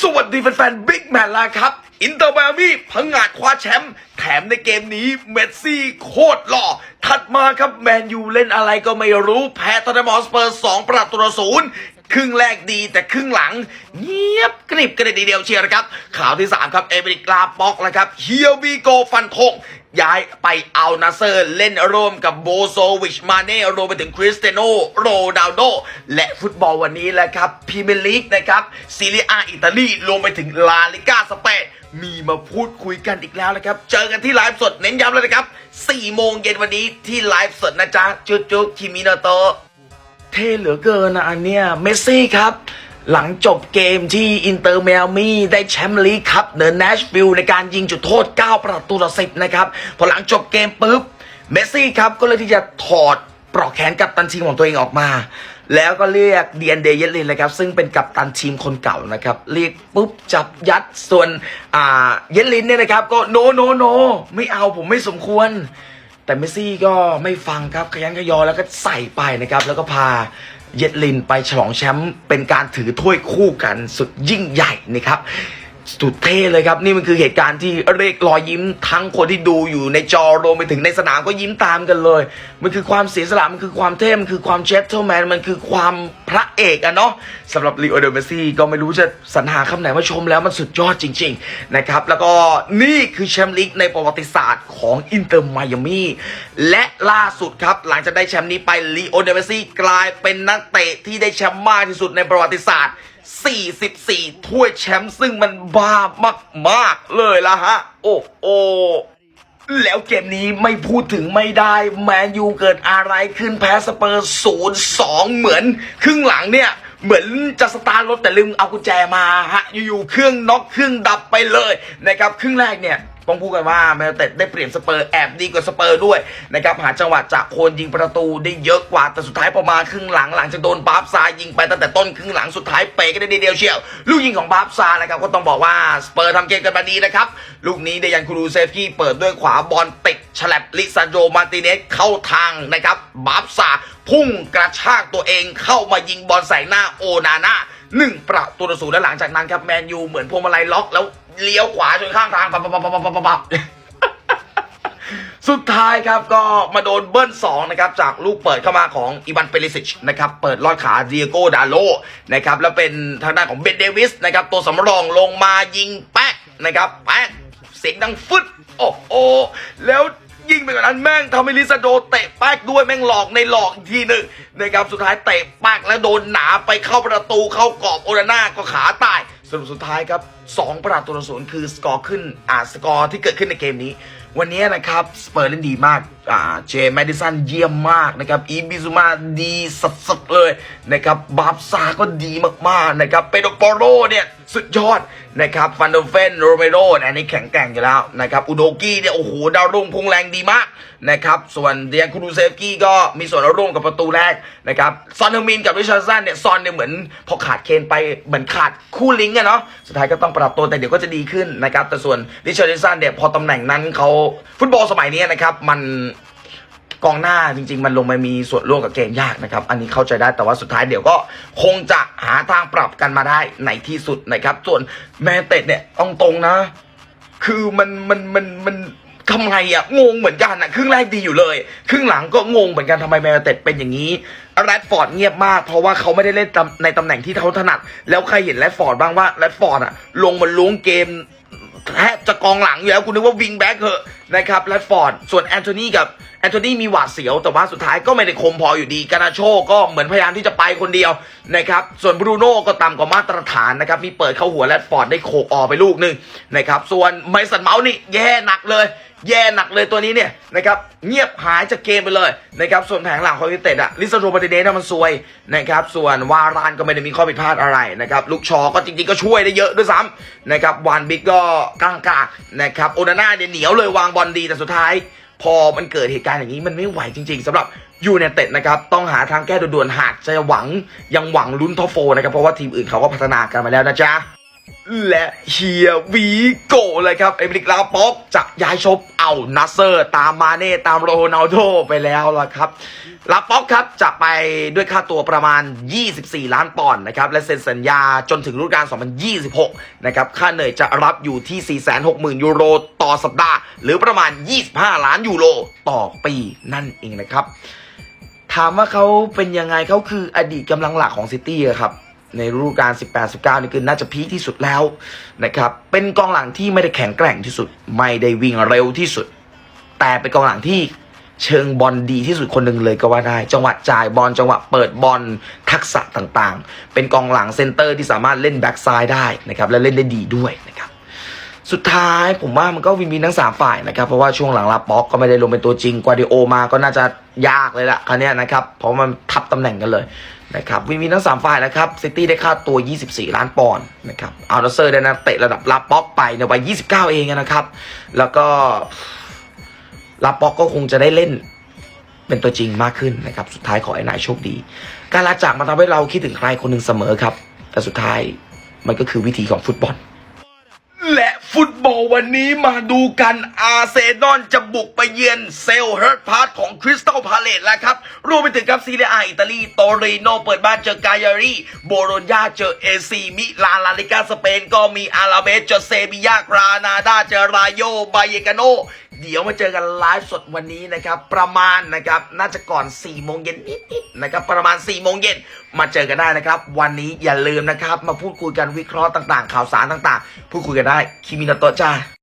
สวัสดีแฟนๆบิ๊กแมนลาครับ อินเตอร์ไมอามี่พังงาดคว้าแชมป์แถมในเกมนี้ เมสซี่โคตรหล่อ ถัดมาครับแมนยูเล่นอะไรก็ไม่รู้แพ้ตอนมอสเปอร์สองประตูต่อศูนย์ ครึ่งแรกดีแต่ครึ่งหลัง เงียบกริบกันเลยทีเดียวเชียร์นะครับ ข่าวที่ 3 ครับ เอเมริกลาป็อกแล้วครับเฮียวีโกฟันธงย้ายไปเอานาเซอร์เล่นร่วมกับโบโซวิชมาเน่รวมไปถึงคริสเตยโนโรนัลโดและฟุตบอลวันนี้แหละครับพรีเมียร์ลีกนะครับซีเรียอาอิตาลีรวมไปถึงลาลิก้าสเปนมีมาพูดคุยกันอีกแล้วนะครับ เจอกันที่ไลฟ์สดเน้นย้ำเลยนะครับ4โมงเย็นวันนี้ที่ไลฟ์สดนะจ๊ะจุ๊จุ๊คิมิโนโต เท่เหลือเกินนะอันเนี้ยเมสซี่ครับหลังจบเกมที่อินเตอร์เมลมี่ได้แชมป์ลีกครับเดอะเนชวิลในการยิงจุดโทษ 9 ประตูต่อ10 นะครับ พอหลังจบเกมปุ๊บ เมสซี่ครับ ก็เลยที่จะถอดปลอกแขนกัปตันทีมของตัวเองออกมา แล้วก็เรียกเดียนเดเยลินเลยครับ ซึ่งเป็นกัปตันทีมคนเก่านะครับ เรียกปุ๊บจับยัดส่วนอ่าเยลินเนี่ยนะครับ ก็โนโนโนไม่เอาผมไม่สมควร แต่เมสซี่ก็ไม่ฟังครับขยันขยอแล้วก็ใส่ไปนะครับ แล้วก็พาเยดลินไปฉลองแชมป์เป็นการถือถ้วยคู่กันสุดยิ่งใหญ่นะครับ สุดเท่เลยครับ นี่มันคือเหตุการณ์ที่เรียกรอยยิ้มทั้งคนที่ดูอยู่ในจอรวมไปถึงในสนามก็ยิ้มตามกันเลย มันคือความเสียสละมันคือความเท่มันคือความเจสเทลแมนมันคือความพระเอกอะเนาะสำหรับลีโอเดลเมซี่ก็ไม่รู้จะสรรหาคำไหนมาชมแล้วมันสุดยอดจริง ๆ นะครับ แล้วก็นี่คือแชมป์ลีกในประวัติศาสตร์ของอินเตอร์ไมอามี่และล่าสุดครับ หลังจากได้แชมป์นี้ไปลีโอเดลเมซี่กลายเป็นนักเตะที่ได้แชมป์มากที่สุดในประวัติศาสตร์ 44 ถ้วยแชมป์ซึ่งมันบ้ามาก ๆ เลยละฮะ โอ้โอแล้วเกมนี้ไม่พูดถึงไม่ได้ แมนยูเกิดอะไรขึ้นแพ้สเปอร์ศูนย์สองเหมือน ครึ่งหลังเนี่ย เหมือนจะสตาร์ทรถแต่ลืมเอากุญแจมาฮะ อยู่ๆเครื่องน็อกเครื่องดับไปเลยนะครับ ครึ่งแรกเนี่ย ต้องพูดกันว่าแมนเต็ดได้เปลี่ยนสเปอร์แอบดีกว่าสเปอร์ด้วยนะครับหาจังหวะจากโคนยิงประตูได้เยอะกว่าแต่สุดท้ายพอมาครึ่งหลังหลังจากโดนบาฟซายิงไปตั้งแต่ต้นครึ่งหลังสุดท้ายเปก็ได้เดียวเชียว ลูกยิงของบาฟซานะครับก็ต้องบอกว่าสเปอร์ทำเกมกันมาดีนะครับลูกนี้เดยันคูรูเซฟกี้เปิดด้วยขวาบอลติดฉลับลิซานโดมาร์ติเนสเข้าทางนะครับบาฟซาพุ่งกระชากตัวเองเข้ามายิงบอลใส่หน้าโอนาน่าหนึ่งประตูต่อศูนย์และหลังจากนั้นครับแมนยูเหมือนพวงมาลัยล็อกแล้ว เลี้ยวขวาจนข้างทางปับปับปับปับปับปับสุดท้ายครับก็มาโดนเบิ้ล2นะครับจากลูกเปิดเข้ามาของอีวันเปริสิชนะครับเปิดลอดขาเดียโกดาโลนะครับแล้วเป็นทางด้านของเบนเดวิสนะครับตัวสำรองลงมายิงแป๊กนะครับแป๊กเสียงดังฟึดโอ้โหแล้วยิงไปกว่านั้นแม่งทำให้ลิซาโดเตะแป๊กด้วยแม่งหลอกในหลอกอีกทีหนึ่งนะครับสุดท้ายเตะแป๊กแล้วโดนหนาไปเข้าประตูเข้ากรอบโอนาน่าก็ขาตาย สรุปสุดท้ายครับ 2 ประตูต่อศูนย์คือสกอร์ขึ้นอ่าสกอร์ที่เกิดขึ้นในเกมนี้วันนี้นะครับสเปอร์เล่นดีมากอ่าเจแมดิสันเยี่ยมมากนะครับอีบิซูมาดีสัสๆเลยนะครับบาร์ซาก็ดีมากๆนะครับเปโดโปโรเนี่ยสุดยอดนะครับฟันเดอร์เฟนโรเมโรอันนี้แข็งแกร่งอยู่แล้วนะครับอุโดกี้เนี่ยโอ้โหดาวรุ่งพุ่งแรงดีมากนะครับส่วนเดียนคูรูเซฟกี้ก็มีส่วนร่วมกับประตูแรกนะครับซอนเฮอร์มินกับริชาร์ดสันเนี่ยซอนเนี่ยเหมือนพอขาดเคนไปเหมือนขาดคู่ลิงก์อะเนาะสุดท้ายก็ต้องปรับตัวแต่เดี๋ยวก็จะดีขึ้นนะครับแต่ส่วนริชาร์ดสันเนี่ยพอตำแหน่งนั้นเขาฟุตบอลสมัยนี้นะครับ มันกองหน้าจริง ๆ มันลงมามีส่วนร่วมกับเกมยากนะครับ อันนี้เข้าใจได้แต่ว่าสุดท้ายเดี๋ยวก็คงจะหาทางปรับกันมาได้ในที่สุดนะครับ ส่วนแมนเต็ดเนี่ยต้องตรงนะ คือมันมันมันมันทำไมอะงงเหมือนกันอะครึ่งแรกดีอยู่เลย ครึ่งหลังก็งงเหมือนกันทำไมแมนเต็ดเป็นอย่างนี้แรดฟอร์ดเงียบมาก เพราะว่าเขาไม่ได้เล่นในตำแหน่งที่เขาถนัด แล้วใครเห็นแรดฟอร์ดบ้างว่าแรดฟอร์ดอะลงมาล้วงเกม แทบจะกองหลังอยู่แล้วคุณนึกว่าวิงแบ็กเหอะนะครับแรดฟอร์ดส่วนแอนโทนีกับแอนโทนีมีหวาดเสียว แต่ว่าสุดท้ายก็ไม่ได้คมพออยู่ดีกานาโชก็เหมือนพยายามที่จะไปคนเดียวนะครับส่วนบรูโน่ก็ต่ำกว่ามาตรฐานนะครับมีเปิดเข้าหัวแรดฟอร์ดได้โขกออกไปลูกหนึ่งนะครับส่วนไมสันเมาส์นี่แย่หนักเลย แย่หนักเลยตัวนี้เนี่ยนะครับเงียบหายจากเกมไปเลยนะครับส่วนแผงหลังของยูไนเต็ดอะลิซาโดมาติเนสน่ะมันซวยนะครับส่วนวารานก็ไม่ได้มีข้อผิดพลาดอะไรนะครับลูกชอก็จริงๆก็ช่วยได้เยอะด้วยซ้ำนะครับวานบิ๊กก็กลางกากนะครับโอนาน่าเนี่ยเหนียวเลยวางบอลดีแต่สุดท้าย พอมันเกิดเหตุการณ์อย่างนี้มันไม่ไหวจริง ๆสำหรับยูไนเต็ดนะครับต้องหาทางแก้ด่วนๆหากจะหวังยังหวังลุ้นท็อปโฟนะครับเพราะว่าทีมอื่นเขาก็พัฒนากันมาแล้วนะจ๊ะ และเฮียวีโกเลยครับ เอเมริกลาป๊อกจะย้ายชบเอานัสเซอร์ ตามมาเน่ตามโรนัลโดไปแล้วล่ะครับลาป๊อกครับจะไปด้วยค่าตัวประมาณ 24 ล้านปอนด์นะครับ และเซ็นสัญญาจนถึงฤดูกาล 2026 นะครับ ค่าเหนื่อยจะรับอยู่ที่ 460,000 ยูโรต่อสัปดาห์ หรือประมาณ 25 ล้านยูโรต่อปีนั่นเองนะครับ ถามว่าเขาเป็นยังไงเขาคืออดีตกำลังหลักของซิตี้ครับ ในฤดูกาล 18-19 นี่คือน่าจะพีคที่สุดแล้วนะครับ เป็นกองหลังที่ไม่ได้แข็งแกร่งที่สุด ไม่ได้วิ่งเร็วที่สุด แต่เป็นกองหลังที่เชิงบอลดีที่สุดคนหนึ่งเลยก็ว่าได้ จังหวะจ่ายบอลจังหวะเปิดบอลทักษะต่างๆ เป็นกองหลังเซนเตอร์ที่สามารถเล่นแบ็กซ้ายได้นะครับและเล่นได้ดีด้วยนะครับ สุดท้ายผมว่ามันก็วินวินทั้งสามฝ่ายนะครับ เพราะว่าช่วงหลังลาป๊อกก็ไม่ได้ลงเป็นตัวจริงกวาดิโอมาก็น่าจะยากเลยละครั้นี้นะครับ เพราะมันทับตำแหน่งกันเลยนะครับวินวินทั้งสามฝ่ายนะครับซิตี้ได้ค่าตัว 24 ล้านปอนด์นะครับอัลเดอร์เซอร์ได้นักเตะระดับลาป๊อกไปในวัย 29 เองนะครับ แล้วก็ลาป๊อกก็คงจะได้เล่นเป็นตัวจริงมากขึ้นนะครับ สุดท้ายขอให้นายโชคดี การลาจากมาทำให้เราคิดถึงใครคนหนึ่งเสมอครับ แต่สุดท้ายมันก็คือวิธีของฟุตบอล วันนี้มาดูกันอาร์เซนอลจะบุกไปเยือนเซลเฮิร์ตพาร์ทของคริสตัลพาเลตแล้วครับ รวมไปถึงครับซีเรียอิตาลีโตเรโนเปิดบ้านเจอกายารีโบโรญญาเจอเอซีมิลานลาลิกาสเปนก็มีอาราเบสเจอเซบียากรานาดาเจอรายโยบายเยกาโน เดี๋ยวมาเจอกันไลฟ์สดวันนี้นะครับ ประมาณนะครับน่าจะก่อน4โมงเย็นนิดๆนะครับประมาณ4โมงเย็นมาเจอกันได้นะครับ วันนี้อย่าลืมนะครับ มาพูดคุยกันวิเคราะห์ต่างๆ ข่าวสารต่างๆ พูดคุยกันได้คิมินาโตะจ้า